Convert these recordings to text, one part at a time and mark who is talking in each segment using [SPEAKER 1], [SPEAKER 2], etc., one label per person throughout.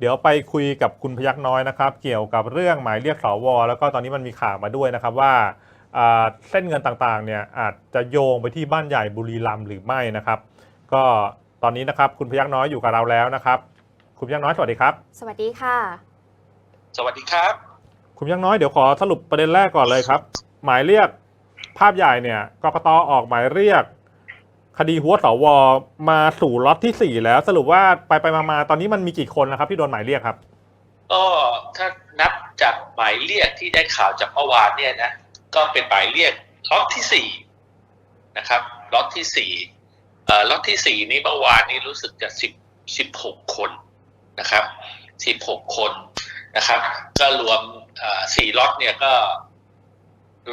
[SPEAKER 1] เดี๋ยวไปคุยกับคุณพยักน้อยนะครับ เกี่ยวกับเรื่องหมายเรียกสวแล้วก็ตอนนี้มันมีข่าวมาด้วยนะครับว่าอ่าเส้นเงินต่างๆเนี่ยอาจจะโยงไปที่บ้านใหญ่บุรีรัมย์หรือไม่นะครับ ก็ตอนนี้นะครับคุณพยักน้อยอยู่กับเราแล้วนะครับ คุณพยักน้อยสวัสดีครับ
[SPEAKER 2] สวัสดีค่ะ
[SPEAKER 3] สวัสดีครับ
[SPEAKER 1] คุณพยักน้อยเดี๋ยวขอสรุปประเด็นแรกก่อนเลยครับ หมายเรียกภาพใหญ่เนี่ยกกตออกหมายเรียก คดีหัวสวมาสู่ล็อตที่สี่แล้วสรุปว่าไปไปๆมาตอนนี้มันมีกี่คนนะครับ ที่โดนหมายเรียกครับ
[SPEAKER 3] ก็ถ้านับจากหมายเรียกที่ได้ข่าวจากเมื่อวานเนี่ยนะก็เป็นหมายเรียกล็อตที่สี่นะครับล็อตที่สี่เอ่อล็อตที่สี่นี้เมื่อวานนี้รู้สึกจะสิบสิบหกคนนะครับสิบหกคนนะครับ ก็รวมเอ่อสี่ล็อตเนี่ยก็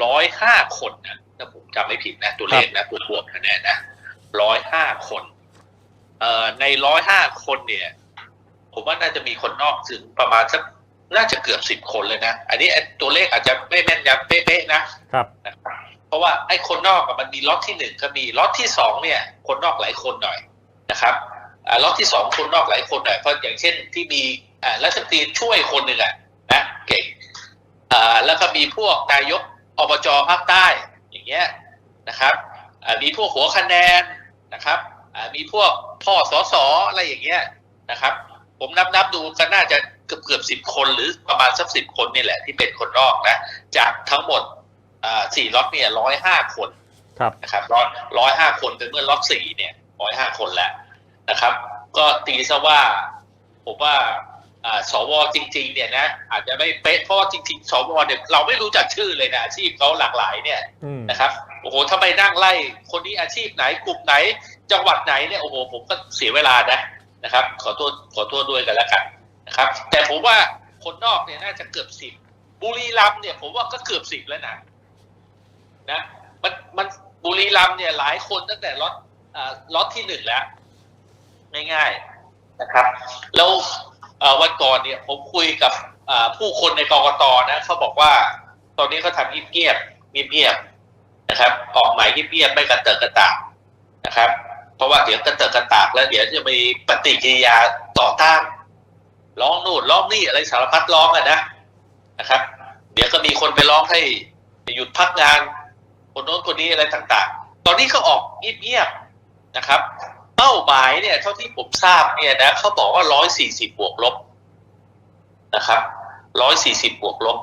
[SPEAKER 3] ร้อยห้าคนนะถ้าผมจำไม่ผิดนะตัวเลขนะตัวรวมคะแนนนะ ร้อยห้าคนเอ่อในร้อยห้าคนเนี่ย ผมว่าน่าจะมีคนนอกถึงประมาณสักน่าจะเกือบสิบคนเลยนะ อันนี้ตัวเลขอาจจะไม่แม่นยำเป๊ะๆนะครับนะครับเพราะว่าไอ้คนนอกอะมันมีล็อตที่หนึ่งก็มีล็อตที่สองเนี่ย คนนอกหลายคนหน่อยนะครับอ่าล็อตที่สองคนนอกหลายคนหน่อยเพราะอย่างเช่นที่มีอ่ารัฐมนตรีช่วยคนหนึ่งอะนะเก่งอ่าแล้วก็มีพวกนายกอบจภาคใต้อย่างเงี้ยนะครับอ่ามีพวกหัวคะแนน นะครับอ่ามีพวกพ่อสอสออะไรอย่างเงี้ยนะครับ ผมนับนับดูก็น่าจะเกือบเกือบสิบคนหรือประมาณสักสิบคนนี่แหละที่เป็นคนนอกนะ จากทั้งหมดอ่าสี่ล็อตเนี่ยร้อยห้าคน
[SPEAKER 1] ครับ
[SPEAKER 3] นะครับร้อยร้อยห้าคนเป็นเมื่อล็อตสี่เนี่ยร้อยห้าคนแล้วนะครับ ก็ตีซะว่าผมว่าอ่าสวจริง ๆ เนี่ยนะอาจจะไม่เป๊ะเพราะว่าจริง ๆ สวเนี่ยเราไม่รู้จักชื่อเลยนะอาชีพเขาหลากหลายเนี่ย
[SPEAKER 1] อืม
[SPEAKER 3] นะครับ โอ้โหถ้าไปนั่งไล่ คนนี้อาชีพไหนกลุ่มไหน จังหวัดไหนเนี่ยโอ้โหผมก็เสียเวลานะนะครับ ขอโทษขอโทษด้วยกันแล้วกันนะครับ แต่ผมว่าคนนอกเนี่ยน่าจะเกือบสิบบุรีรัมเนี่ยผมว่าก็เกือบสิบแล้วนะนะมันมันบุรีรัมเนี่ยหลายคนตั้งแต่ล็อตอ่าล็อตที่หนึ่งแล้วง่ายๆนะครับ แล้ววันก่อนเนี่ยผมคุยกับผู้คนในกรกตนะเขาบอกว่า ตอนนี้เขาทำเงียบๆเงียบ นะครับ ออกหมายเงียบๆไม่กระเติกกระตากนะครับ เพราะว่าเดี๋ยวกระเติกกระตากแล้วเดี๋ยวจะมีปฏิกิริยาต่อต้านร้องนู่นร้องนี่อะไรสารพัดร้องอะนะนะครับ เดี๋ยวก็มีคนไปร้องให้หยุดพักงาน คนโน้นคนนี้อะไรต่างๆ ตอนนี้เขาออกเงียบๆนะครับเป้าหมายเนี่ยเท่าที่ผมทราบเนี่ยนะเขาบอกว่าร้อยสี่สิบบวกลบนะครับร้อยสี่สิบบวกลบ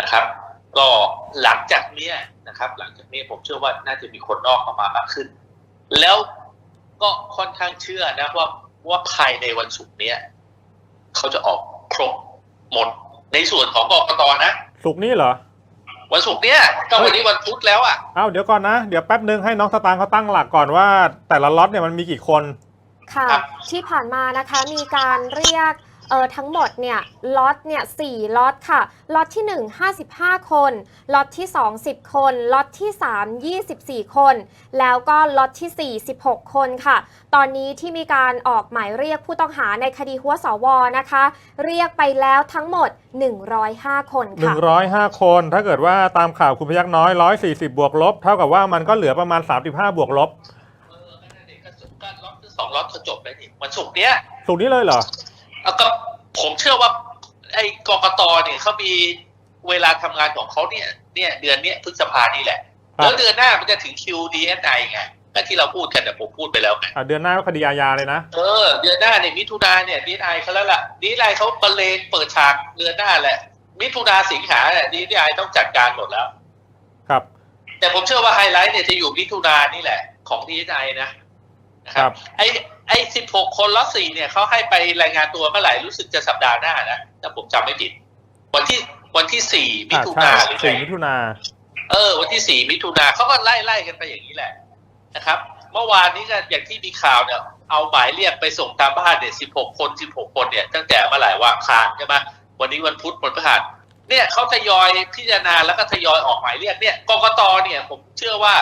[SPEAKER 3] นะครับ ก็หลังจากเนี้ย นะครับ หลังจากนี้ผมเชื่อว่าน่าจะมีคนนอกเข้ามามากขึ้น แล้วก็ค่อนข้างเชื่อนะว่าว่าภายในวันศุกร์เนี้ยเขาจะออกครบหมดในส่วนของกกตนะ
[SPEAKER 1] สุกร์นี้เหรอ
[SPEAKER 3] วันศุกร์เนี้ยก็วันนี้วันพุธแล้วอะ
[SPEAKER 1] เอ้าเดี๋ยวก่อนนะ เดี๋ยวแป๊บนึงให้น้องสตางค์เขาตั้งหลักก่อนว่า แต่ละล็อตเนี่ยมันมีกี่คน
[SPEAKER 2] ค่ะ
[SPEAKER 3] ครับ
[SPEAKER 2] ที่ผ่านมานะคะมีการเรียก เออทั้งหมดเนี่ยล็อตเนี่ยสี่ล็อตค่ะล็อตที่ 1 55 คนล็อตที่ 2 10 คนล็อตที่ 3 24 คน แล้วก็ล็อตที่ 4 16 คนค่ะ ตอนนี้ที่มีการออกหมายเรียกผู้ต้องหาในคดีหัวสวนะคะ เรียกไปแล้วทั้งหมด 105 คนค่ะ
[SPEAKER 1] 105 คน ถ้าเกิดว่าตามข่าวคุณพยักน้อย 140 บวกลบ เท่ากับว่ามันก็เหลือประมาณ 35 บวกลบ
[SPEAKER 3] เออก็นั่นเองก็สุกร์ก็ล็อตที่สองล็อตก็จบแล้วนี่วันศุกร์เนี้ย
[SPEAKER 1] สุกร์นี้เลยเหรอ
[SPEAKER 3] แล้วก็ผมเชื่อว่า ไอ้กกตเนี่ยเขามีเวลาทำงานของเขาเนี่ย เนี่ย เดือนเนี้ยพฤษภานี่แหละ
[SPEAKER 1] ครับ
[SPEAKER 3] แล้วเดือนหน้ามันจะถึงคิวดีเอสไอไงก็ที่เราพูดกันแต่ผมพูดไปแล้วไง
[SPEAKER 1] อะเดือนหน้าก็คดีอาญาเลยนะ
[SPEAKER 3] เออ เดือนหน้าเนี่ยมิถุนาเนี่ยดีไอเขาแล้วล่ะดีไอเขาบรรเลงเปิดฉากเดือนหน้าแหละ มิถุนาสิงหาเนี่ยดีไอต้องจัดการหมดแล้ว
[SPEAKER 1] ครับ
[SPEAKER 3] แต่ผมเชื่อว่าไฮไลท์เนี่ยจะอยู่มิถุนานี่แหละ ของดีไอนะนะค
[SPEAKER 1] ครั
[SPEAKER 3] รับบไอ้ไอ้สิบหกคนล็อตสี่เนี่ยเขาให้ไปรายงานตัวเมื่อไหร่รู้สึกจะสัปดาห์หน้านะถ้าผมจำไม่ผิด วันที่วันที่สี่มิ
[SPEAKER 1] อ่า
[SPEAKER 3] ถุ
[SPEAKER 1] ใช่
[SPEAKER 3] นาหรือไง
[SPEAKER 1] สี่มิถุนา
[SPEAKER 3] เออ วันที่สี่มิถุนาเขาก็ไล่ไล่กันไปอย่างนี้แหละนะครับ เมื่อวานนี้ก็อย่างที่มีข่าวเนี่ยเอาหมายเรียกไปส่งตามบ้านเนี่ยสิบหกคนสิบหกคนเนี่ยตั้งแต่เมื่อไหร่วางคารใช่ไหมวันนี้วันพุธวันพฤหัสเนี่ยเขาทยอยพิจารณาแล้วก็ทยอยออกหมายเรียกเนี่ยกกตเนี่ย ผมเชื่อว่า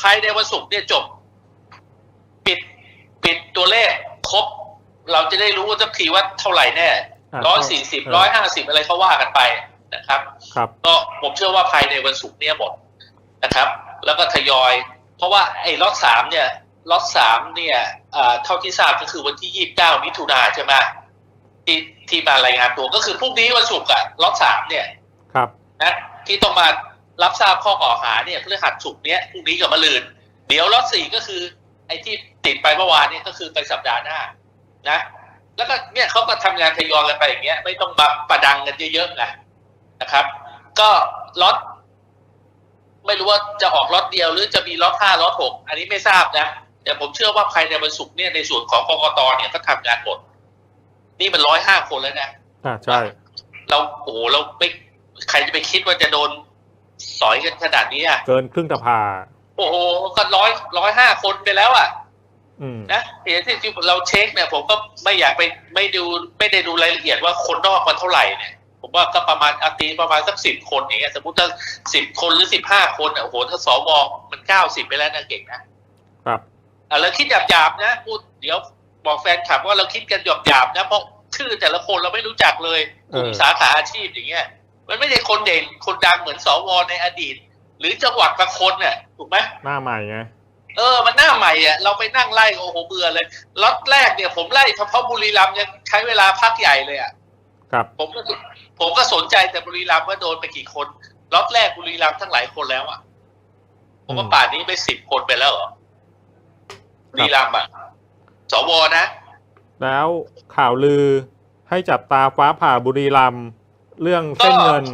[SPEAKER 3] ภายในวันศุกร์เนี่ยจบปิด ปิดตัวเลขครบ เราจะได้รู้ว่าสักทีว่าเท่าไหร่แน่
[SPEAKER 1] อ่า
[SPEAKER 3] ร้อยสี่สิบร้อยห้าสิบอะไรเขาว่ากันไปนะครับ
[SPEAKER 1] ครับ
[SPEAKER 3] ก็ผมเชื่อว่าภายในวันศุกร์เนี่ยหมดนะครับ แล้วก็ทยอย เพราะว่าไอ้ล็อตสามเนี่ยล็อตสามเนี่ยเอ่อเท่าที่ทราบก็คือวันที่ยี่สิบเก้ามิถุนาใช่ไหมที่ที่มารายงานตัวก็คือพรุ่งนี้วันศุกร์อะล็อตสามเนี่ย
[SPEAKER 1] ครับ
[SPEAKER 3] นะที่ต้องมารับทราบข้อกล่าวหาเนี่ยพฤหัสศุกร์เนี้ยพรุ่งนี้กับมะรืนเดี๋ยวล็อตสี่ก็คือ ไอ้ที่ติดไปเมื่อวานเนี่ยก็คือไปสัปดาห์หน้า นะ แล้วก็เนี่ยเขาก็ทำงานทยอยกันไปอย่างเงี้ย ไม่ต้องมาประดังกันเยอะๆนะนะครับ ก็ล็อตไม่รู้ว่าจะออกล็อตเดียวหรือจะมีล็อตห้าล็อตหกอันนี้ไม่ทราบนะแต่ผมเชื่อว่าภายในวันศุกร์เนี่ยในส่วนของกกตเนี่ยก็ทำงานหมด นี่มันร้อยห้าคนแล้วนะ
[SPEAKER 1] อ่าใช่
[SPEAKER 3] เราโอ้โหเราไม่ใครจะไปคิดว่าจะโดนสอยกันขนาดนี้อะ
[SPEAKER 1] เกินครึ่งสภา
[SPEAKER 3] โอ้โหก็ร้อยร้อยห้าคนไปแล้วอะ
[SPEAKER 1] อืม
[SPEAKER 3] นะเห็นที่เราเช็คเนี่ย ผมก็ไม่อยากไปไม่ดูไม่ได้ดูรายละเอียดว่าคนนอกมันเท่าไหร่เนี่ย ผมว่าก็ประมาณอาตีประมาณสักสิบคนอย่างเงี้ยสมมติถ้าสิบคนหรือสิบห้าคนอะโอ้โหถ้าสวมันเก้าสิบไปแล้วนะเก่งนะครับอะแล้วคิดหยาบๆนะพูดเดี๋ยวบอกแฟนคลับว่าเราคิดกันหยาบๆนะเพราะชื่อแต่ละคนเราไม่รู้จักเลยกลุ่ม
[SPEAKER 1] เออ
[SPEAKER 3] สาขาอาชีพอย่างเงี้ยมันไม่ใช่คนเด่นคนดังเหมือนสวในอดีต หรือจังหวัดบางคนเนี่ยถูกไหม
[SPEAKER 1] หน้าใหม่ไง
[SPEAKER 3] เออมันหน้าใหม่อะเราไปนั่งไล่โอ้โหเบื่อเลยล็อตแรกเนี่ย ผมไล่เฉพาะบุรีรัมย์ยังใช้เวลาพักใหญ่เลยอะ
[SPEAKER 1] ครับ
[SPEAKER 3] ผมก็ผมก็สนใจแต่บุรีรัมย์ว่าโดนไปกี่คนล็อตแรกบุรีรัมย์ทั้งหลายคนแล้วอะผมว่า
[SPEAKER 1] อืม
[SPEAKER 3] ป่านนี้ไปสิบคนไปแล้วเหรอบุรีรัมย์อะสวนะ
[SPEAKER 1] แล้วข่าวลือให้จับตาฟ้าผ่าบุรีรัมย์เรื่องเส้นเงิน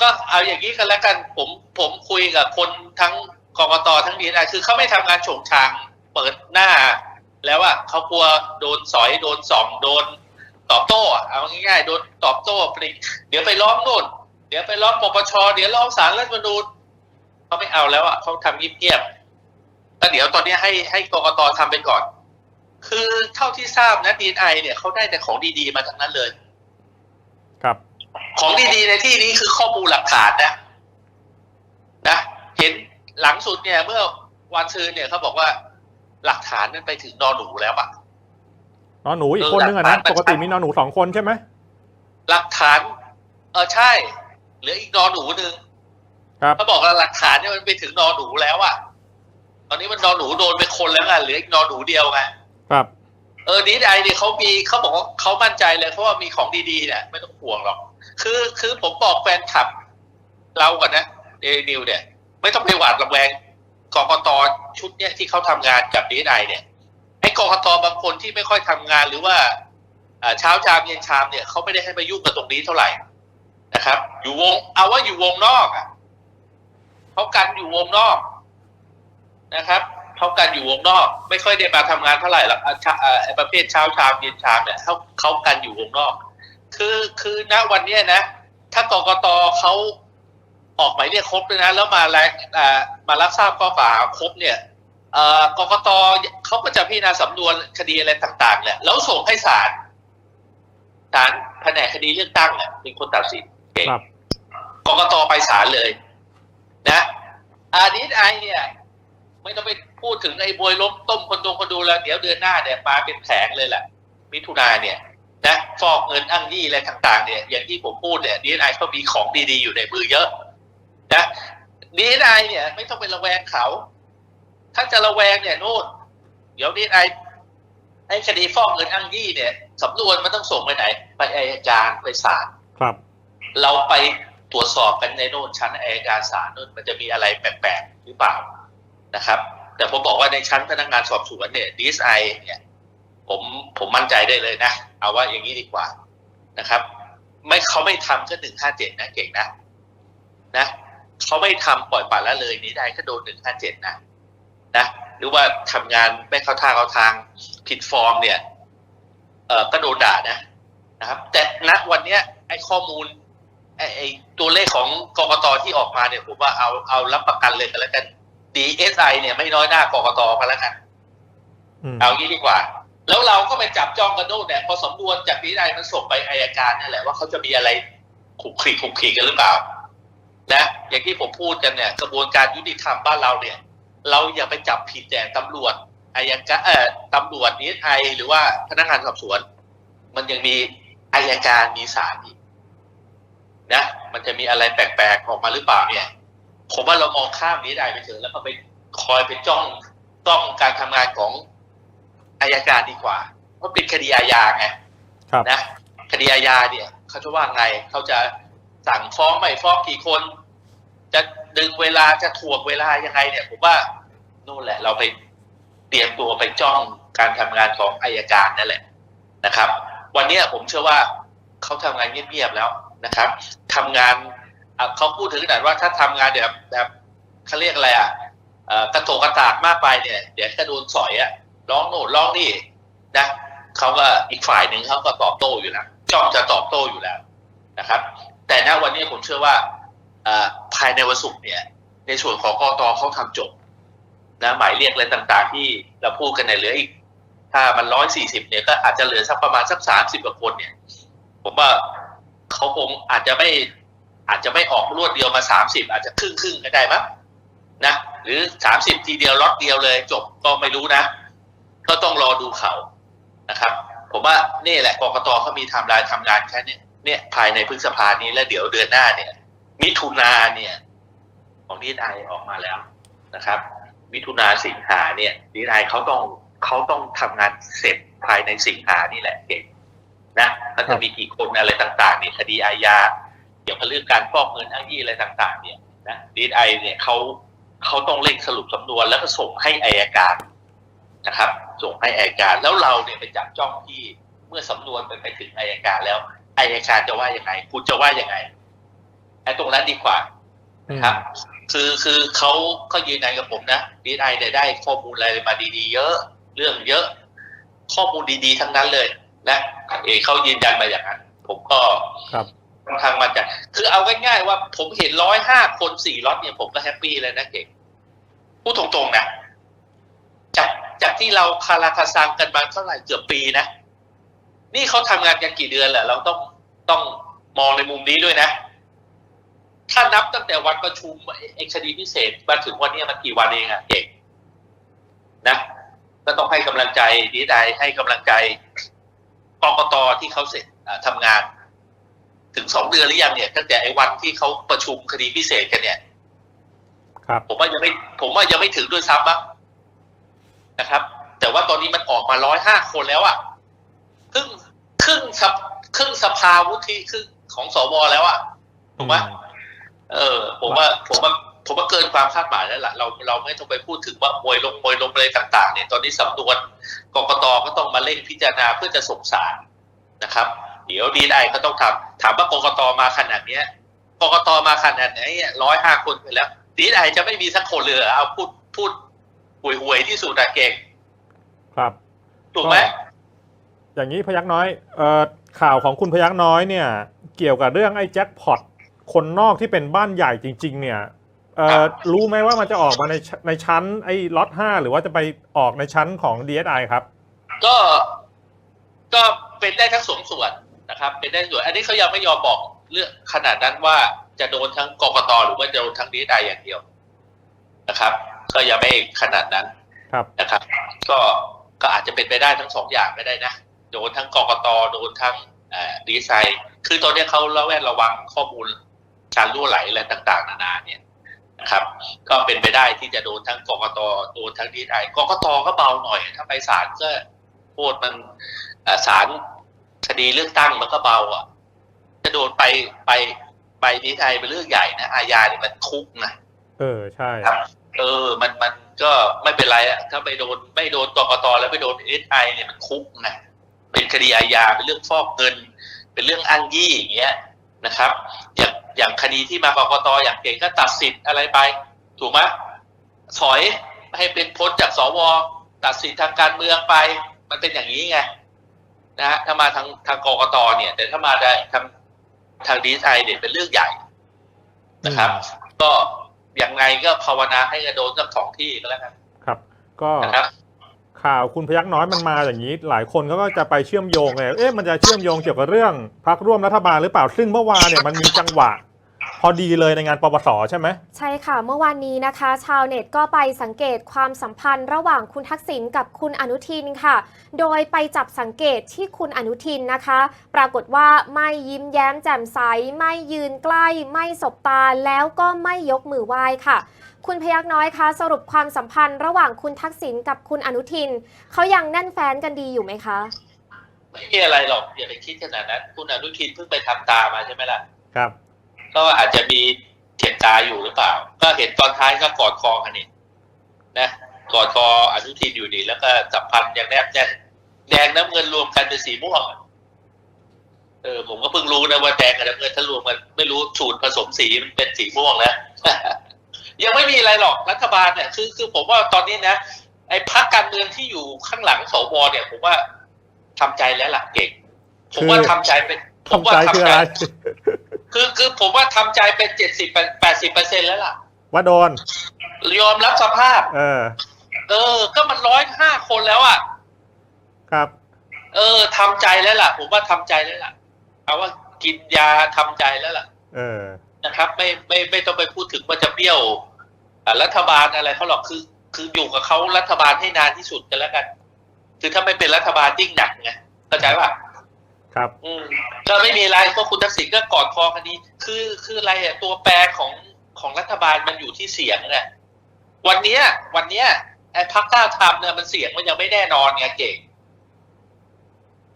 [SPEAKER 3] ก็เอาอย่างนี้กันแล้วกันผมผมคุยกับคนทั้งกกตทั้งดีนะคือเขาไม่ทำงานโฉงชางเปิดหน้า แล้วอะเขากลัวโดนสอยโดนส่องโดนตอบโต้อะเอาง่ายๆโดนตอบโต้ไปเดี๋ยวไปร้องโน่น เดี๋ยวไปร้องปปชเดี๋ยวร้องศาลรัฐมนูญเขาไม่เอาแล้วอะเขาทำเงียบๆก็เดี๋ยวตอนนี้ให้ให้กกตทำไปก่อน คือเท่าที่ทราบนะดีไอเนี่ยเขาได้แต่ของดีๆมาทั้งนั้นเลย
[SPEAKER 1] ครับ
[SPEAKER 3] ของดีๆในที่นี้คือข้อมูลหลักฐานนะนะเห็นหลังสุดเนี่ย เมื่อวันซืนเนี่ยเขาบอกว่าหลักฐานนั้นไปถึงนอนหนูแล้วอะ
[SPEAKER 1] นอนหนูอีกคนนึงอะนะ
[SPEAKER 3] เออ
[SPEAKER 1] ปกติมีนอนหนูสองคนใช่ไหม
[SPEAKER 3] หลักฐาน เออใช่เหลืออีกนอนหนูหนึ่ง
[SPEAKER 1] ครับ
[SPEAKER 3] เขาบอกว่าหลักฐานเนี่ยมันไปถึงนอนหนูแล้วอะตอนนี้มันนอนหนูโดนไปคนแล้วไงเหลืออีกนอนหนูเดียวไง
[SPEAKER 1] ครับ
[SPEAKER 3] เออดีไอเนี่ยเขามีเขาบอกว่าเขามั่นใจเลยเพราะว่ามีของดีๆเนี่ยไม่ต้องห่วงหรอก คือคือผมบอกแฟนคลับ เราก่อนนะเดนิวเนี่ย ไม่ต้องไปหวาดระแวงกกตชุดเนี่ยที่เขาทำงานกับดีไอเนี่ยไอ้กกตบางคนที่ไม่ค่อยทำงานหรือว่าอ่าเช้าชามเย็นชามเนี่ยเขาไม่ได้ให้มายุ่งกับตรงนี้เท่าไหร่นะครับ อยู่วงเอาว่าอยู่วงนอกอะเขากันอยู่วงนอกนะครับ เขากันอยู่วงนอก ไม่ค่อยได้มาทำงานเท่าไหร่หรอกอะชะอ่าไอ้ประเภทเช้าชามเย็นชามเนี่ยเขาเขากันอยู่วงนอก คือคือณวันเนี้ยนะ ถ้ากกตเขาออกหมายเรียกครบด้วยนะแล้วมาแลกอ่ามารับทราบข้อกล่าวหาครบเนี่ยเอ่อกกตเขาก็จะพิจารณาสำนวนคดีอะไรต่าง ๆ เนี่ยแล้วส่งให้ศาลศาลแผนกคดีเลือกตั้งเนี่ยเป็นคนตัดสินเอง
[SPEAKER 1] ครับ
[SPEAKER 3] กกตไปศาลเลย นะอาดีไอเนี่ย ไม่ต้องไปพูดถึงไอ้บวยล้มต้มคนดงคนดูแล้ว เดี๋ยวเดือนหน้าเนี่ยมาเป็นแผงเลยแหละมิถุนาเนี่ยนะฟอกเงินอ้างยี่อะไรต่างๆ เนี่ยอย่างที่ผมพูดเนี่ยดีไอเขามีของดีๆอยู่ในมือเยอะนะดีไอเนี่ย ไม่ต้องไประแวงเขา ถ้าจะระแวงเนี่ยโน่นเดี๋ยวดีไอไอ้คดีฟอกเงินอ้างยี่เนี่ยสำนวนมันต้องส่งไปไหน ไปอายการไปศาล
[SPEAKER 1] ครับ
[SPEAKER 3] เราไปตรวจสอบกันในโน่นชั้นอายการศาลโน่นมันจะมีอะไรแปลกๆหรือเปล่า นะครับ แต่ผมบอกว่าในชั้นพนักงานสอบสวนเนี่ยดีไอเนี่ยผมผมมั่นใจได้เลยนะ เอาว่าอย่างนี้ดีกว่านะครับ ไม่เขาไม่ทำก็หนึ่งห้าเจ็ดนะเก่งนะนะเขาไม่ทำปล่อยปละละเลยนี้ได้ก็โดนหนึ่งห้าเจ็ดนะนะหรือว่าทำงานไม่เข้าท่าเข้าทางผิดฟอร์มเนี่ย เออก็โดนด่านะนะครับ แต่ณวันเนี้ยไอ้ข้อมูลไอ้ไอ้ตัวเลขของกรกตที่ออกมาเนี่ย ผมว่าเอาเอารับประกันเลยกันแล้วกัน DSI เนี่ยไม่น้อยหน้ากกตกันแล้วกัน
[SPEAKER 1] อืม
[SPEAKER 3] เอางี้ดีกว่า แล้วเราก็ไปจับจ้องกันโน่นเนี่ยพอสำนวนจากนี้ได้มันส่งไปอายการนั่นแหละว่าเขาจะมีอะไรขุกขีขุกขีกันหรือเปล่านะอย่างที่ผมพูดกันเนี่ยกระบวนการยุติธรรมบ้านเราเนี่ย เราอย่าไปจับผิดแต่ตำรวจอายการเอ่อตำรวจนี้ไอหรือว่าพนักงานสอบสวน มันยังมีอายการมีศาลอีกนะมันจะมีอะไรแปลกๆออกมาหรือเปล่าเนี่ย ผมว่าเรามองข้ามนี้ได้ไปเถอะแล้วก็ไปคอยไปจ้องจ้องการทำงานของอายการดีกว่าเพราะเป็นคดีอาญาไง
[SPEAKER 1] ครับ
[SPEAKER 3] นะ คดีอาญาเนี่ยเขาจะว่าไงเขาจะสั่งฟ้องไม่ฟ้องกี่คน จะดึงเวลาจะถ่วงเวลายังไงเนี่ย ผมว่านู่นแหละ เราไปเตรียมตัวไปจ้องการทำงานของอายการนั่นแหละนะครับ วันเนี้ยผมเชื่อว่าเขาทำงานเงียบๆแล้วนะครับทำงานอะ เขาพูดถึงขนาดว่าถ้าทำงานแบบแบบเขาเรียกอะไรอะกระโตกกระตากมากไปเนี่ย เดี๋ยวก็โดนสอยอะร้องโน่นร้องนี่นะเขาก็อีกฝ่ายหนึ่งเขาก็ตอบโต้อยู่แล้วจ้องจะตอบโต้อยู่แล้วนะครับ แต่ณวันนี้ผมเชื่อว่าภายในวันศุกร์เนี่ย ในส่วนของกตเขาทำจบนะหมายเรียกอะไรต่างๆ ที่เราพูดกันเนี่ยเหลืออีก ถ้ามันร้อยสี่สิบเนี่ยก็อาจจะเหลือสักประมาณสักสามสิบกว่าคนเนี่ย ผมว่าเขาคงอาจจะไม่ อาจจะไม่ออกรวดเดียวมาสามสิบอาจจะครึ่งครึ่งก็ได้มั้งนะหรือสามสิบทีเดียวล็อตเดียวเลยจบก็ไม่รู้นะ ก็ต้องรอดูเขานะครับ ผมว่านี่แหละกกตเขามีทม์ไลน์ทำงานแค่นี้เนี่ยภายในพฤษภานี้แล้วเดี๋ยวเดือนหน้าเนี่ย มิถุนาเนี่ย ของดีไอออกมาแล้วนะครับ มิถุนาสิงหาเนี่ยดีไอเขาต้องเขาต้องทำงานเสร็จภายในสิงหานี่แหละเก่งนะเขาจะมีกี่คนอะไรต่างๆเนี่ยคดีอาญา เกี่ยวกับเรื่องการฟอกเงินอ้างยี่อะไรต่าง ๆ เนี่ยนะดีไอเนี่ยเขาเขาต้องเร่งสรุปสำนวนแล้วก็ส่งให้อายการนะครับ ส่งให้อายการแล้วเราเนี่ยไปจับจ้องที่เมื่อสำนวนไปไปถึงอายการแล้วอายการจะว่ายังไง คุณจะว่ายังไงไอ้ตรงนั้นดีกว่าครับ คือคือเขาเขายืนยันกับผมนะดีไอได้ได้ข้อมูลอะไรมาดีๆ เยอะ เรื่องเยอะ ข้อมูลดีๆ ทั้งนั้นเลยนะเอเขายืนยันมาอย่างนั้น ผมก็
[SPEAKER 1] ครับ
[SPEAKER 3] ค่อนข้างมั่นใจคือเอาง่ายๆว่าผมเห็นร้อยห้าคนสี่ล็อตเนี่ยผมก็แฮปปี้เลยนะเก่งพูดตรงๆนะจากจากที่เราคาราคาซังกันมาเท่าไหร่เกือบปีนะ นี่เขาทำงานกันกี่เดือนแหละเราต้องต้องมองในมุมนี้ด้วยนะ ถ้านับตั้งแต่วันประชุมไอ้คดีพิเศษมาถึงวันนี้มันกี่วันเองอะเก่งนะก็ต้องให้กำลังใจดีไดให้กำลังใจกรกตที่เขาเสร็จอ่าทำงาน ถึงสองเดือนหรือยังเนี่ยตั้งแต่ไอ้วันที่เขาประชุมคดีพิเศษกันเนี่ย
[SPEAKER 1] ครับ
[SPEAKER 3] ผมว่ายังไม่ ผมว่ายังไม่ถึงด้วยซ้ำมั้งนะครับ แต่ว่าตอนนี้มันออกมาร้อยห้าคนแล้วอะครึ่งครึ่งสภครึ่งสภาวุฒิครึ่งของสวแล้วอะถูกไหมเออ ผมว่าผมว่าผมว่าเกินความคาดหมายแล้วล่ะเราเราไม่ต้องไปพูดถึงว่ามวยลงมวยลงอะไรต่าง ๆ เนี่ย ตอนนี้สำนวนกกตก็ต้องมาเร่งพิจารณาเพื่อจะส่งสารนะครับ เดี๋ยวดีไอก็ต้องทำถามว่ากกตมาขนาดเนี้ยกกตมาขนาดไหนร้อยห้าคนไปแล้วดีไอจะไม่มีสักคนเลยเหรอเอาพูดพูดห่วยหวยๆที่สุดอะเก่ง
[SPEAKER 1] ครับ
[SPEAKER 3] ถูกไหม
[SPEAKER 1] อย่างนี้พยักน้อยเอ่อข่าวของคุณพยักน้อยเนี่ย เกี่ยวกับเรื่องไอ้แจ็คพอตคนนอกที่เป็นบ้านใหญ่จริง ๆ เนี่ยเอ่อรู้ไหมว่ามันจะออกมาในชในชั้นไอ้ล็อตห้าหรือว่าจะไปออกในชั้นของ DSI ครับ
[SPEAKER 3] ก็ก็เป็นได้ทั้งสองส่วน นะครับเป็นได้ส่วนอันนี้เขายังไม่ยอมบอกเรื่องขนาดนั้นว่าจะโดนทั้งกกตหรือว่าจะโดนทั้งดีไออย่างเดียวนะครับก็ยังไม่ขนาดนั้น
[SPEAKER 1] ครับ
[SPEAKER 3] นะครับ ก็ก็อาจจะเป็นไปได้ทั้งสองอย่างก็ได้นะโดนทั้งกกตโดนทั้งดีไซคือตอนนี้เขาระแวดระวังข้อมูลการรั่วไหลอะไรต่างๆ นานาเนี่ยนะครับ ก็เป็นไปได้ที่จะโดนทั้งกกตโดนทั้งดีไอกกตก็เบาหน่อย ถ้าไปศาลก็โทษมันเอ่อศาล คดีเลือกตั้งมันก็เบาอะจะโดนไปไปไปดีไอเป็นเรื่องใหญ่นะอาญาเนี่ยมันคุกนะ
[SPEAKER 1] เออใช่
[SPEAKER 3] ครับเออมันมันก็ไม่เป็นไรอะถ้าไปโดนไม่โดนกกตแล้วไปโดนเอสไอเนี่ยมันคุกนะเป็นคดีอาญาเป็นเรื่องฟอกเงิน เป็นเรื่องอ้างยี่อย่างเงี้ยนะครับ อย่างอย่างคดีที่มากกตอย่างเก่งก็ตัดสิทธิ์อะไรไป ถูกไหมถอยให้เป็นพ้นจากสวตัดสิทธิ์ทางการเมืองไป มันเป็นอย่างนี้ไง นะฮะถ้ามาทางทางกกตเนี่ย แต่ถ้ามาได้ทางทางดีไอเนี่ยเป็นเรื่องใหญ่นะครับ ก็ยังไงก็ภาวนาให้กระโดนสักสองที่ก็แล้วกัน
[SPEAKER 1] ครับ ก็
[SPEAKER 3] นะครับ
[SPEAKER 1] ข่าวคุณพยักน้อยมันมาอย่างนี้ หลายคนก็จะไปเชื่อมโยงเลยเอ๊ะมันจะเชื่อมโยงเกี่ยวกับเรื่องพักร่วมรัฐบาลหรือเปล่าซึ่งเมื่อวานเนี่ยมันมีจังหวะ พอดีเลยในงานปปสใช่ไหม
[SPEAKER 2] ใช่ค่ะ เมื่อวานนี้นะคะ ชาวเน็ตก็ไปสังเกตความสัมพันธ์ระหว่างคุณทักษิณกับคุณอนุทินค่ะ โดยไปจับสังเกตที่คุณอนุทินนะคะ ปรากฏว่าไม่ยิ้มแย้มแจ่มใส ไม่ยืนใกล้ ไม่สบตาแล้วก็ไม่ยกมือไหว้ค่ะ คุณพยักน้อยคะสรุปความสัมพันธ์ระหว่างคุณทักษิณกับคุณอนุทินเขายังแน่นแฟนกันดีอยู่ไหมคะ
[SPEAKER 3] ไม่มีอะไรหรอกอย่าไปคิดขนาดนั้น คุณอนุทินเพิ่งไปทำตามาใช่ไหมล่ะ
[SPEAKER 1] ครับ
[SPEAKER 3] ก็อาจจะมีเจ็บตาอยู่หรือเปล่า ก็เห็นตอนท้ายก็กอดคอกันนี่นะกอดคออนุทินอยู่นี่แล้วก็สัมพันธ์อย่างแนบแน่นแดงน้ำเงินรวมกันเป็นสีม่วงอะเออผมก็เพิ่งรู้นะว่าแดงกับน้ำเงินถ้ารวมกันไม่รู้สูตรผสมสีมันเป็นสีม่วงแล้วยังไม่มีอะไรหรอกรัฐบาลเนี่ยคือคือผมว่าตอนนี้นะไอ้พักการเมืองที่อยู่ข้างหลังสวเนี่ย ผมว่าทำใจแล้วล่ะเก่งผมว่า
[SPEAKER 1] คือ
[SPEAKER 3] ทำใจเป็นผม
[SPEAKER 1] ทำ
[SPEAKER 3] ว่า
[SPEAKER 1] ใจ คืออะไร
[SPEAKER 3] คือคือผมว่าทำใจเป็นเจ็ดสิบแปดสิบเปอร์เซ็นแล้วล่ะ
[SPEAKER 1] ว่าโดน
[SPEAKER 3] ยอมรับสภาพ
[SPEAKER 1] เออ
[SPEAKER 3] เออ ก็มันร้อยห้าคนแล้วอะ
[SPEAKER 1] ครับ
[SPEAKER 3] เออทำใจแล้วล่ะ ผมว่าทำใจแล้วล่ะเอาว่ากินยาทำใจแล้วล่ะ
[SPEAKER 1] เออ
[SPEAKER 3] นะครับ ไม่ไม่ไม่ต้องไปพูดถึงว่าจะเบี้ยวอะรัฐบาลอะไรเขาหรอกคือ คืออยู่กับเขารัฐบาลให้นานที่สุดกันแล้วกัน คือถ้าไม่เป็นรัฐบาลยิ่งหนักไงเข้าใจป่ะ
[SPEAKER 1] ครับ
[SPEAKER 3] อืมก็ไม่มีอะไรก็คุณทักษิณก็กอดคอกันดีคือคืออะไรอะตัวแปรของของรัฐบาลมันอยู่ที่เสียงไงวันเนี้ย วันเนี้ยไอ้พักก้าทำเนี่ยมันเสียงมันยังไม่แน่นอนไงเก่ง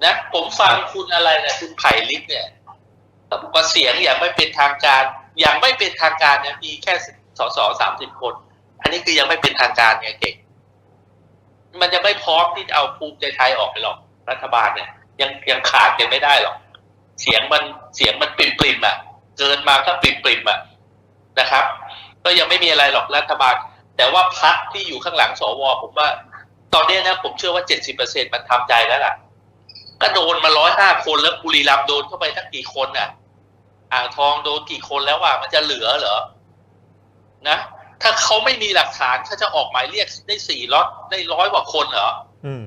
[SPEAKER 3] นะผมฟังคุณอะไรเนี่ยคุณไผ่ลิกเนี่ยเขาบอกว่าเสียงอย่างไม่เป็นทางการ อย่างไม่เป็นทางการเนี่ยมีแค่สสสามสิบคน อันนี้คือยังไม่เป็นทางการไงเก่ง มันยังไม่พร้อมที่จะเอาภูมิใจไทยออกไปหรอกรัฐบาลเนี่ย ยังยังขาดกันไม่ได้หรอก เสียงมันเสียงมันปริมปริมๆอะ เกินมาก็ปริมปริมๆอะนะครับ ก็ยังไม่มีอะไรหรอกรัฐบาล แต่ว่าพักที่อยู่ข้างหลังสวผมว่า ตอนนี้นะผมเชื่อว่าเจ็ดสิบเปอร์เซ็นมันทำใจแล้วล่ะก็โดนมาร้อยห้าคนแล้วบุรีรัมย์โดนเข้าไปทั้งกี่คนอะ อ่างทองโดนกี่คนแล้วว่ามันจะเหลือเหรอนะถ้าเขาไม่มีหลักฐานเขาจะออกหมายเรียกได้สี่ล็อตได้ร้อยกว่าคนเหรอ
[SPEAKER 1] อืม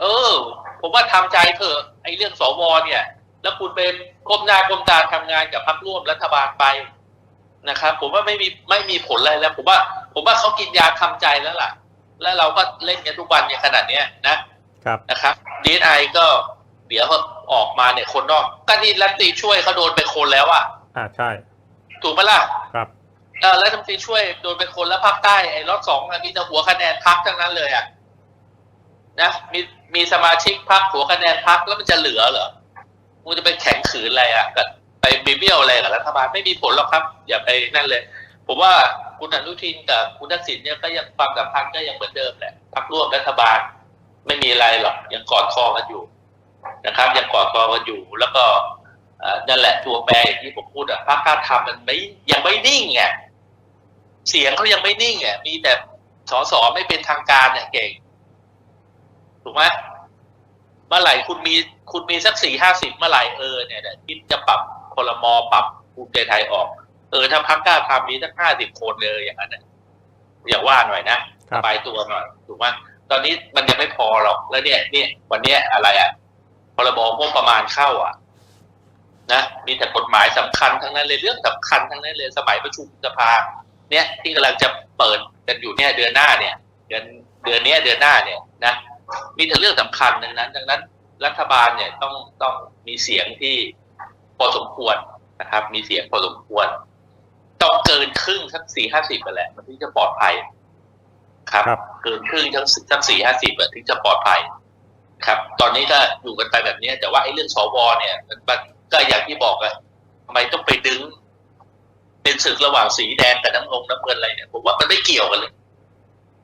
[SPEAKER 3] เออ ผมว่าทำใจเถอะไอ้เรื่องสวเนี่ย แล้วคุณเป็นก้มหน้าก้มตาทำงานกับพรรคร่วมรัฐบาลไปนะครับ ผมว่าไม่มีไม่มีผลอะไรแล้ว ผมว่า ผมว่าเขากินยาทำใจแล้วล่ะ แล้วเราก็เล่นกันทุกวันอย่างขนาดเนี้ยนะครับนะครับดีไอก็เดี๋ยวออกมาเนี่ยคนนอกก็นี่รัฐมนตรีช่วยเขาโดนไปคนแล้วอะ
[SPEAKER 1] อ่าใช่
[SPEAKER 3] ถูกไหมล่ะ
[SPEAKER 1] ครับ
[SPEAKER 3] เออรัฐมนตรีช่วยโดนไปคนแล้วภาคใต้ไอ้รอบสองอะมีแต่หัวคะแนนพักทั้งนั้นเลยอะ นะมีมีสมาชิกพักหัวคะแนนพักแล้วมันจะเหลือเหรอมึงจะไปแข่งขืนอะไรอะกับไปเบี้ยวอะไรกับรัฐบาลไม่มีผลหรอกครับ อย่าไปนั่นเลย ผมว่าคุณอนุทินกับคุณทักษิณเนี่ยก็ยังความสัมพันธ์ก็ยังเหมือนเดิมแหละพักร่วมรัฐบาล ไม่มีอะไรหรอกยังกอดคอกันอยู่นะครับ ยังกอดคอกันอยู่ แล้วก็นั่นแหละตัวแปรอย่างที่ผมพูดอะพรรคการทำมันไม่ยังไม่นิ่งไงเสียงเขายังไม่นิ่งอะมีแต่สสไม่เป็นทางการเนี่ยเก่ง ถูกไหมเมื่อไหร่คุณมีคุณมีสักสี่ห้าสิบเมื่อไหร่เออเนี่ยเนี่ยคิดจะปรับพลมปรับภูมิใจไทยออก เออถ้าพักกล้าทำมีสักห้าสิบคนเลยอย่างนั้นน่ะอย่าว่าหน่อยนะครับสบายตัวหน่อยถูกไหมตอนนี้มันยังไม่พอหรอกแล้วเนี่ยเนี่ยวันเนี้ยอะไรอะพรบงบประมาณเข้าอะ นะมีแต่กฎหมายสำคัญทั้งนั้นเลยเรื่องสำคัญทั้งนั้นเลยสมัยประชุมสภา เนี่ยที่กำลังจะเปิดกันอยู่เนี่ยเดือนหน้าเนี่ย เดือนเดือนเนี้ยเดือนหน้าเนี่ยนะ มีแต่เรื่องสำคัญดังนั้น ดังนั้น รัฐบาลเนี่ยต้องต้องมีเสียงที่พอสมควรนะครับ มีเสียงพอสมควร ต้องเกินครึ่งสักสี่ห้าสิบไปแหละมันถึงจะปลอดภัยครับ
[SPEAKER 1] ครับ
[SPEAKER 3] เกินครึ่งทั้งสักสี่ห้าสิบถึงจะปลอดภัย ครับ ตอนนี้ก็อยู่กันไปแบบนี้แต่ว่าไอ้เรื่องสวเนี่ยมันมันก็อย่างที่บอกอะทำไมต้องไปดึง เป็นศึกระหว่างสีแดงกับน้ำองน้ำเงินอะไรเนี่ยผมว่ามันไม่เกี่ยวกันเลย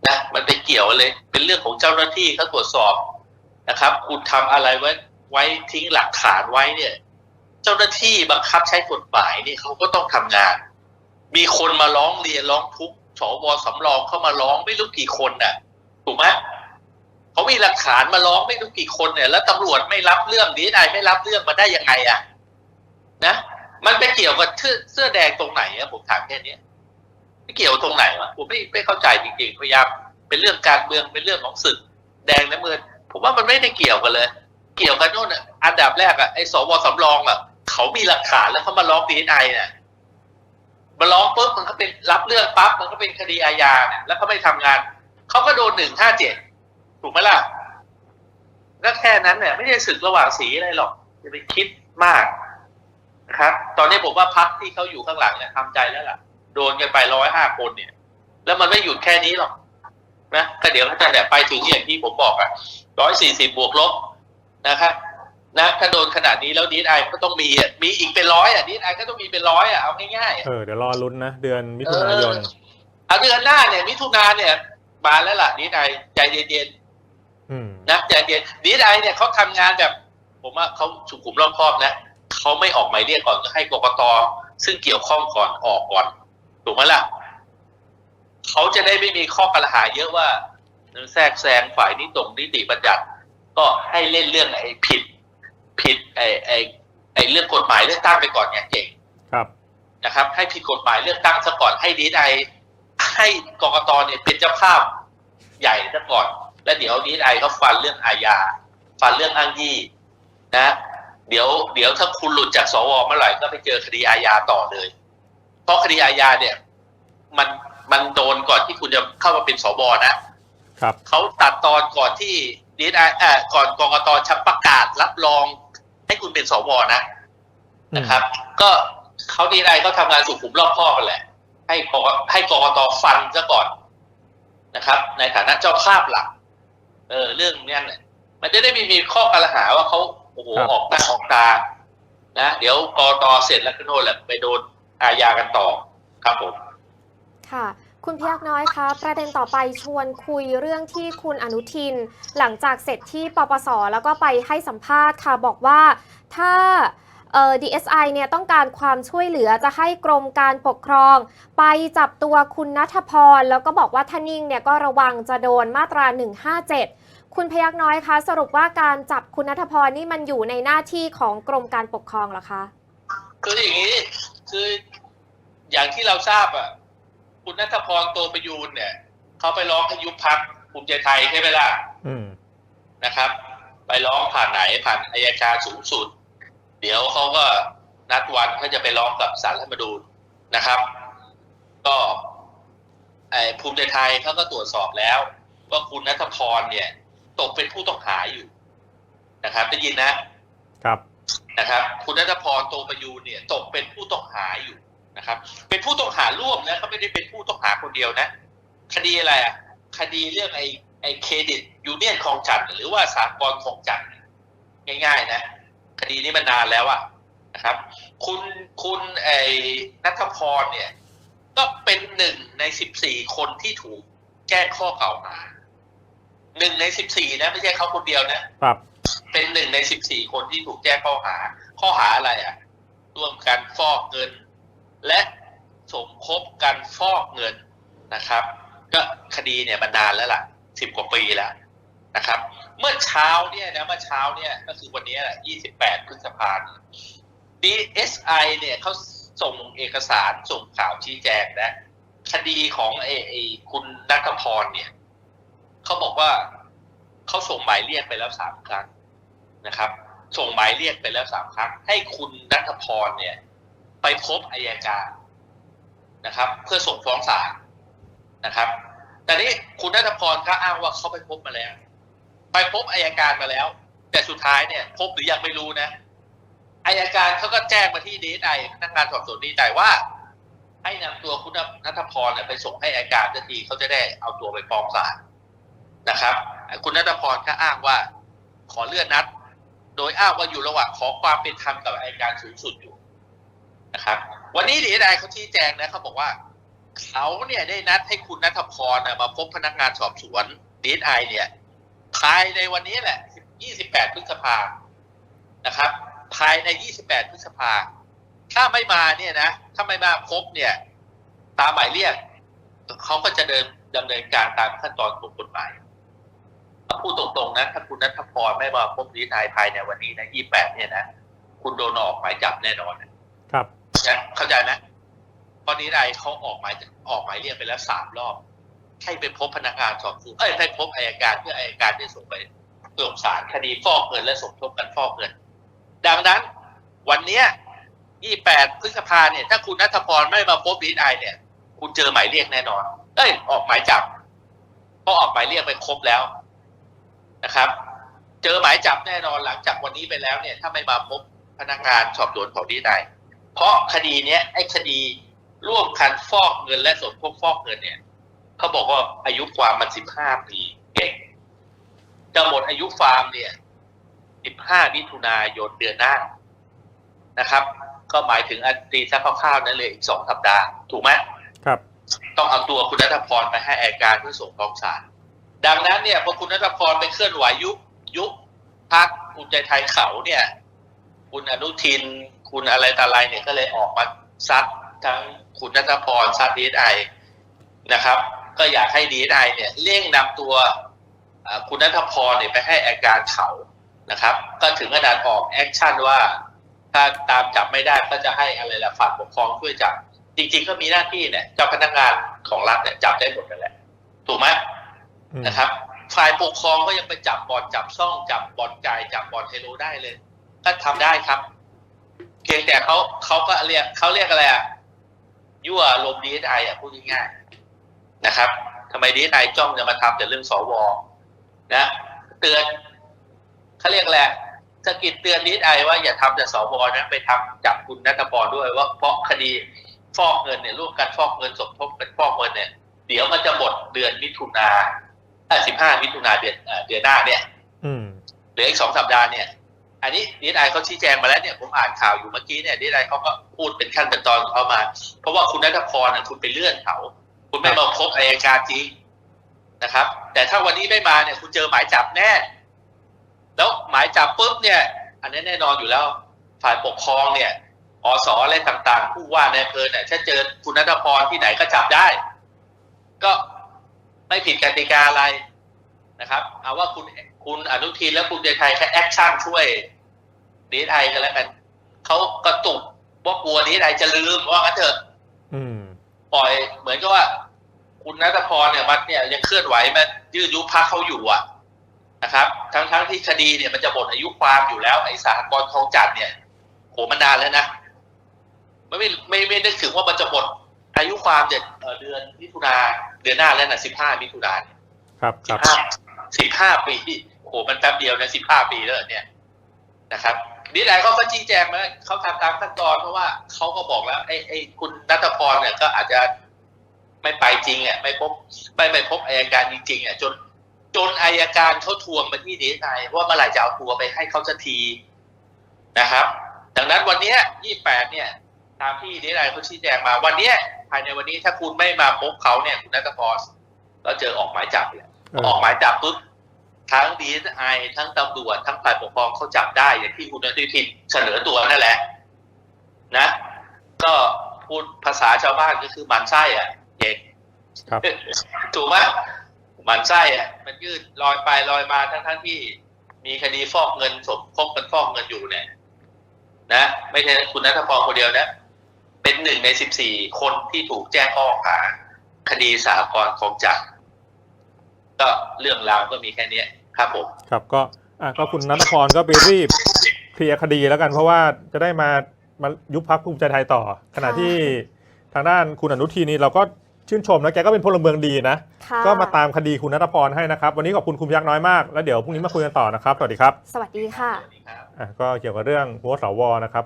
[SPEAKER 3] นะมันไม่เกี่ยวเลย เป็นเรื่องของเจ้าหน้าที่เขาตรวจสอบนะครับ คุณทำอะไรไว้ไว้ทิ้งหลักฐานไว้เนี่ย เจ้าหน้าที่บังคับใช้กฎหมายนี่เขาก็ต้องทำงาน มีคนมาร้องเรียนร้องทุกข์สวสำรองเข้ามาร้องไม่รู้กี่คนน่ะ ถูกไหมเขามีหลักฐานมาร้องไม่รู้กี่คนเนี่ย แล้วตำรวจไม่รับเรื่องดีไอไม่รับเรื่องมาได้ยังไงอะ นะมันไปเกี่ยวกับเสื้อแดงตรงไหนอะผมถามแค่นี้ เกี่ยวตรงไหนวะผมไม่ไม่เข้าใจจริงๆพยายามเป็นเรื่องการเมืองเป็นเรื่องของศึก แดงน้ำเงินผมว่ามันไม่ได้เกี่ยวกันเลย เกี่ยวกันโน่นอะอันดับแรกอะไอ้สวสำรองอะเขามีหลักฐานแล้วเขามาร้องดีไอเนี่ยมาร้องปุ๊บมันก็เป็นรับเรื่องปั๊บมันก็เป็นคดีอาญาเนี่ยแล้วเขาไม่ทำงานเขาก็โดนหนึ่งห้าเจ็ดถูกไหมล่ะก็แค่นั้นเนี่ยไม่ได้ศึกระหว่างสีอะไรหรอกอย่าไปคิดมากนะครับ ตอนนี้ผมว่าพักที่เขาอยู่ข้างหลังเนี่ยทำใจแล้วล่ะ โดนกันไปร้อยห้าคนเนี่ย แล้วมันไม่หยุดแค่นี้หรอกนะก็เดี๋ยวเขาจะแบบไปถึงอย่างที่ผมบอกอะร้อยสี่สิบบวกลบนะครับนะถ้าโดนขนาดนี้แล้วดีไอก็ต้องมีอะมีอีกเป็นร้อยอะดีไอก็ต้องมีเป็นร้อยอะเอาง่ายๆอะ
[SPEAKER 1] เออเดี๋ยวรอลุ้นนะ เดือนมิถุนายน
[SPEAKER 3] เอาเดือนหน้าเนี่ย มิถุนาเนี่ยมาแล้วล่ะดีไอใจเย็น
[SPEAKER 1] อืม
[SPEAKER 3] ๆนะใจเย็นดีไอเนี่ยเขาทำงานแบบ ผมว่าเขาสุขุมรอบคอบนะเขาไม่ออกหมายเรียกก่อนก็ให้กกตซึ่งเกี่ยวข้องก่อนออกก่อน ถูกไหมล่ะเขาจะได้ไม่มีข้อกล่าวหาเยอะว่าแทรกแซงฝ่ายนิตรงนิติบัญญัติ ก็ให้เล่นเรื่องไอ้ผิด ผิดไอ้ไอ้ไอ้เรื่องกฎหมายเลือกตั้งไปก่อนไงเก่ง
[SPEAKER 1] ครับ
[SPEAKER 3] นะครับ ให้ผิดกฎหมายเลือกตั้งซะก่อนให้ดีไอให้กกตเนี่ยเป็นเจ้าภาพใหญ่ซะก่อน แล้วเดี๋ยวดีไอเขาฟันเรื่องอาญาฟันเรื่องอ้างยี่นะ เดี๋ยวเดี๋ยวถ้าคุณหลุดจากสวเมื่อไหร่ก็ไปเจอคดีอาญาต่อเลย เพราะคดีอาญาเนี่ย มันมันโดนก่อนที่คุณจะเข้ามาเป็นสวนะครับเขาตัดตอนก่อนที่ดีไอเอ่อก่อนกกตชับประกาศรับรอง ให้คุณเป็นสวนะนะครับ ก็เขาดีไอก็ทำงานสุขุมรอบคอบกันแหละ ให้กกให้กกตฟันซะก่อนนะครับ ในฐานะเจ้าภาพหลัก เออเรื่องเนี้ยเนี่ยมันจะได้ไม่มีข้อกล่าวหาว่าเขาโอ้โห
[SPEAKER 1] ครับ
[SPEAKER 3] ออกหน้าออกตานะเดี๋ยวกกตเสร็จแล้วก็โน่นแหละไปโดน อาญากันต่อครับผม
[SPEAKER 2] ค่ะคุณพยักน้อยคะประเด็นต่อไปชวนคุยเรื่องที่คุณอนุทิน หลังจากเสร็จที่ปปส แล้วก็ไปให้สัมภาษณ์ค่ะบอกว่าถ้าเอ่อ DSI เนี่ยต้องการความช่วยเหลือจะให้กรมการปกครอง ไปจับตัวคุณนัทพร แล้วก็บอกว่าท่านิ่งเนี่ยก็ระวังจะโดนมาตรา 157 คุณพยักน้อยคะสรุปว่าการจับคุณนัทพรนี่มันอยู่ในหน้าที่ของกรมการปกครองเหรอคะ
[SPEAKER 3] คืออย่างนี้ คืออย่างที่เราทราบอะ คุณนัทพรโตประยูนเนี่ยเขาไปร้องให้ยุบพักภูมิใจไทยใช่ไหมล่ะ
[SPEAKER 1] อืม
[SPEAKER 3] นะครับ ไปร้องผ่านไหนผ่านอายการสูงสุด เดี๋ยวเขาก็นัดวันเขาจะไปร้องกับศาลรัฐธรรมนูญนะครับ ก็ไอ้ภูมิใจไทยเขาก็ตรวจสอบแล้ว ว่าคุณนัทพรเนี่ย ตกเป็นผู้ต้องหาอยู่นะครับ ได้ยินนะครับ นะครับ คุณนัทพรโตประยูนเนี่ยตกเป็นผู้ต้องหาอยู่นะครับ เป็นผู้ต้องหาร่วมนะเขาไม่ได้เป็นผู้ต้องหาคนเดียวนะ คดีอะไรอะคดีเรื่องไอ้ไอ้เครดิตยูเนียนคลองจันหรือว่าสากลคลองจันง่าย ๆ นะ คดีนี้มันนานแล้วอะนะครับ คุณคุณไอ้นัทพรเนี่ย ก็เป็นหนึ่งในสิบสี่คนที่ถูกแจ้งข้อกล่าวหาหนึ่งในสิบสี่นะ ไม่ใช่เขาคนเดียวนะ
[SPEAKER 1] ครับ
[SPEAKER 3] เป็นหนึ่งในสิบสี่คนที่ถูกแจ้งข้อหา ข้อหาอะไรอะ ร่วมกันฟอกเงิน และสมคบกันฟอกเงินนะครับ ก็คดีเนี่ยมันนานแล้วล่ะสิบกว่าปีแล้วนะครับ เมื่อเช้าเนี่ยนะเมื่อเช้าเนี่ยก็คือวันนี้แหละยี่สิบแปดพฤษภาคม DSI เนี่ยเขาส่งเอกสารส่งข่าวชี้แจงนะคดีของไอ้ไอ้คุณนัทพรเนี่ยเขาบอกว่าเขาส่งหมายเรียกไปแล้วสามครั้ง นะครับ ส่งหมายเรียกไปแล้วสามครั้ง ให้คุณนัทพรเนี่ย ไปพบอายการนะครับ เพื่อส่งฟ้องศาลนะครับ แต่นี้คุณนัทพรก็อ้างว่าเขาไปพบมาแล้ว ไปพบอายการมาแล้ว แต่สุดท้ายเนี่ย พบหรือยังไม่รู้นะอายการเขาก็แจ้งมาที่ดีไอพนักงานสอบสวนดีไอว่า ให้นำตัวคุณนัทพรเนี่ยไปส่งให้อายการทันทีเขาจะได้เอาตัวไปฟ้องศาลนะครับ คุณนัทพรก็อ้างว่า ขอเลื่อนนัด โดยอ้างว่าอยู่ระหว่างขอความเป็นธรรมกับอายการสูงสุดอยู่นะครับ วันนี้ดีไอเขาชี้แจงนะเขาบอกว่า เขาเนี่ยได้นัดให้คุณนัทพรนะมาพบพนักงานสอบสวนดีไอเนี่ยภายในวันนี้แหละ 28 พฤษภานะครับ ภายใน 28 พฤษภา ถ้าไม่มาเนี่ยนะ ถ้าไม่มาพบเนี่ย ตามหมายเรียกเขาก็จะเดินดำเนินการตามขั้นตอนของกฎหมาย พูดตรงๆนะถ้าคุณนัทพรไม่มาพบดีไอภายในวันนี้นะ28เนี่ยนะคุณโดนออกหมายจับแน่นอนนะ
[SPEAKER 1] ครับ
[SPEAKER 3] นะเข้าใจไหมเพราะนี้ไอเขาออกหมายออกหมายเรียกไปแล้วสามรอบให้ไปพบพนักงานสอบสวนเอ้ยให้พบอายการเพื่ออายการจะส่งไปส่งสารคดีฟอกเงินและสมทบกันฟอกเงิน ดังนั้น วันเนี้ย28พฤษภาเนี่ย ถ้าคุณนัทพรไม่มาพบดีไอเนี่ย คุณเจอหมายเรียกแน่นอน เอ้ย ออกหมายจับเพราะออกหมายเรียกไปครบแล้ว นะครับ เจอหมายจับแน่นอนหลังจากวันนี้ไปแล้วเนี่ย ถ้าไม่มาพบพนักงานสอบสวนของดีไอเพราะคดีเนี้ยไอ้คดีร่วมกันฟอกเงินและสมคบฟอกเงินเนี่ยเขาบอกว่าอายุความมันสิบห้าปีเก่งจะหมดอายุฟาร์มเนี่ย15มิถุนายนเดือนหน้านะครับ ก็หมายถึงอันตีสักคร่าวๆนั้นเลยอีกสองสัปดาห์ ถูกไหม
[SPEAKER 1] ครับ
[SPEAKER 3] ต้องเอาตัวคุณนัทพรไปให้อัยการเพื่อส่งฟ้องศาล ดังนั้นเนี่ยพอคุณนัทพรไปเคลื่อนไหวยุบยุบพักภูมิใจไทยเขาเนี่ย คุณอนุทิน คุณอะไรต่ออะไรเนี่ยก็เลยออกมาซัดทั้งคุณนัทพรซัดดีไอนะครับ ก็อยากให้ดีไอเนี่ยเร่งนำตัวคุณนัทพรเนี่ยไปให้อัยการเขานะครับ ก็ถึงขนาดออกแอคชั่นว่าถ้าตามจับไม่ได้ก็จะให้อะไรละฝ่ายปกครองช่วยจับจริง ๆ ก็มีหน้าที่เนี่ยเจ้าพนักงานของรัฐเนี่ยจับได้หมดนั่นแหละถูกไหม นะครับฝ่ายปกครองก็ยังไปจับบ่อนจับซ่องจับบ่อนไก่จับบ่อนเฮโลได้เลย ก็ทำได้ครับเพียงแต่เขาเขาก็เรียกเขาเรียกอะไรอะยั่วลมดีไออะพูดง่ายๆนะครับทำไมดีไอจ้องจะมาทำแต่เรื่องสวนะ เตือนเขาเรียกอะไรสกิดเตือนดีไอว่าอย่าทำแต่สวนะไปทำจับคุณนัทพรด้วยว่าเพราะคดีฟอกเงินเนี่ยร่วมกันฟอกเงินสมทบเป็นฟอกเงินเนี่ยเดี๋ยวมันจะหมดเดือนมิถุนา สิบห้ามิถุนาเดือนเอ่อเดือนหน้าเนี่ย
[SPEAKER 1] อืม
[SPEAKER 3] เหลืออีกสองสัปดาห์เนี่ย อันนี้ดีไอเขาชี้แจงมาแล้วเนี่ยผมอ่านข่าวอยู่เมื่อกี้เนี่ยดีไอเขาก็พูดเป็นขั้นเป็นตอนของเขามา เพราะว่าคุณนัทพรน่ะคุณไปเลื่อนเขา คุณไม่มาพบอัยการจริงนะครับ แต่ถ้าวันนี้ไม่มาเนี่ย คุณเจอหมายจับแน่ แล้วหมายจับปุ๊บเนี่ย อันนี้แน่นอนอยู่แล้ว ฝ่ายปกครองเนี่ยอสอะไรต่างๆ ผู้ว่าในอำเภอเนี่ยถ้าเจอคุณนัทพรที่ไหนก็จับได้ ก็ ไม่ผิดกติกาอะไรนะครับ เอาว่าคุณคุณอนุทินและคุณเดชไทยแค่แอคชั่นช่วยดีไอกันแล้วกันเขากระตุกว่ากลัวดีไอจะลืมว่างั้นเถอะ
[SPEAKER 1] อืม
[SPEAKER 3] ปล่อยเหมือนกับว่า คุณนัทพรเนี่ยมันเนี่ยยังเคลื่อนไหวมันยืดยุบพักเขาอยู่อะนะครับ ทั้งทั้งที่คดีเนี่ยมันจะหมดอายุความอยู่แล้วไอ้สหกรณ์ทองจัดเนี่ยโหมันนานแล้วนะไม่ไม่ไม่ไม่นึกถึงว่ามันจะหมด อายุความเจ็ดเอ่อเดือนมิถุนาเดือนหน้าแล้วนะสิบห้ามิถุนาเนี่ย
[SPEAKER 1] ครับค
[SPEAKER 3] สิ
[SPEAKER 1] รับบ
[SPEAKER 3] ห้าสิบห้าปีโหมันแป๊บเดียวนะสิบห้าปีแล้วเนี่ยนะครับดีไอเขาก็ชี้แจงมาเขาทำตามขั้นตอนเพราะว่าเขาก็บอกแล้วไอ้ไอ้คุณนัทพรเนี่ยก็อาจจะไม่ไปจริงอะไม่พบไม่ไปพบอายการจริงๆอะจนจนอายการเขาทวงมาที่ดีไอว่าเมื่อไหร่จะเอาตัวไปให้เขาสักทีนะครับ ดังนั้นวันเนี้ยี่แปดเนี่ย ตามที่ดีไอเขาชี้แจงมา วันเนี้ยภายในวันนี้ถ้าคุณไม่มาพบเขาเนี่ยคุณนัทพรก็เจอออกหมายจับเลย
[SPEAKER 1] เออ
[SPEAKER 3] ออกหมายจับปุ๊บทั้งดีไอทั้งตำรวจทั้งฝ่ายปกครองเขาจับได้อย่างที่คุณอนุทินเสนอตัวนั่นแหละ นะ ก็พูดภาษาชาวบ้านก็คือหมันไส้อะเอก
[SPEAKER 1] ครับ
[SPEAKER 3] ถูกไหมหมันไส้อะ มันยืดลอยไปลอยมาทั้งทั้งที่มีคดีฟอกเงินสมคบกันฟอกเงินอยู่เนี่ยนะ ไม่ใช่คุณนัทพรคนเดียวนะ เป็นหนึ่งในสิบสี่คนที่ถูกแจ้งข้อหาคดีสหกรณ์ของจักรก็เรื่องราวก็มีแค่เนี้ยครับผม
[SPEAKER 1] ครับก็อะก็คุณนัทพรก็ไปรีบเคลียร์คดีแล้วกัน เพราะว่าจะได้มามายุบพักภูมิใจไทยต่อ ขณะที่ทางด้านคุณอนุทินนี่เราก็ชื่นชมนะแกก็เป็นพลเมืองดีนะ
[SPEAKER 2] ค่ะ
[SPEAKER 1] ก็มาตามคดีคุณนัทพรให้นะครับ วันนี้ขอบคุณคุณพยักน้อยมาก แล้วเดี๋ยวพรุ่งนี้มาคุยกันต่อนะครับ สวัสดีครับ
[SPEAKER 2] สวัสดีค่ะ
[SPEAKER 3] สวัสดีครับ
[SPEAKER 1] อะก็เกี่ยวกับเรื่องหัวสวนะครับ